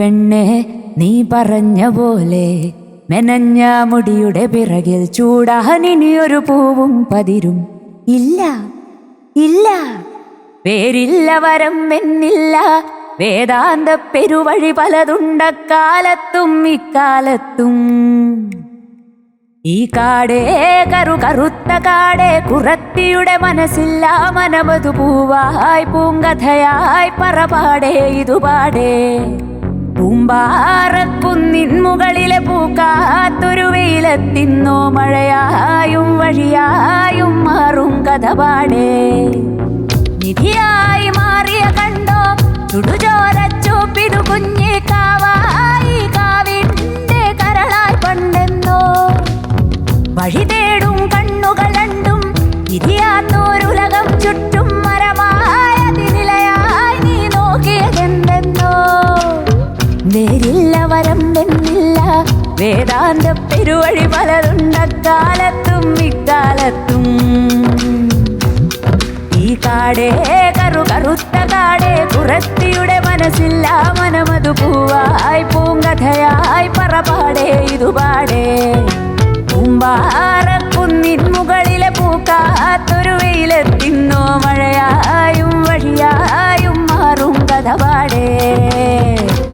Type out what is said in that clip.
പെണ്ണെ നീ പറഞ്ഞ പോലെ മെനഞ്ഞ മുടിയുടെ പിറകിൽ ചൂടാനിനിയൊരു പൂവും പതിരും. ഇല്ല ഇല്ല പേരില്ല വരം എന്നില്ല. വേദാന്ത പെരുവഴി പലതുണ്ടക്കാലത്തും ഇക്കാലത്തും. ഈ കാടേ കറു കറുത്ത കാടേ കുറത്തിയുടെ മനസ്സില്ല മനമതു പൂവായി പൂങ്കഥയായി പറപാടേ ഇതുപാടേ. പൂമ്പാറക്കുന്നിൻ മുകളിലെ പൂക്കാത്തൊരു വെയിലെത്തിന്നോ മഴയായും വഴിയായും മാറും കഥ പാടേ നിധിയായി മാറിയ കണ്ടോ? ചുടുചോരച്ചോപ്പിനു കുഞ്ഞി കാവായി കാവിന്റെ കരളായി പണ്ടെന്നോ? വഴി തേടും കണ്ണുകൾ രണ്ടും ഇരിയാത്തോരുലകം ചുറ്റും വേദാന്ത പെരുവഴി പലരുണ്ട കാലത്തും ഇക്കാലത്തും. ഈ കാടേ കറു കറുത്ത കാടേ കുറത്തിയുടെ മനസ്സില്ല മനമതു പൂവായി പൂങ്കഥയായി പറപാടേ ഇതുപാടേ. പൂക്കാത്തൊരു മുകൾ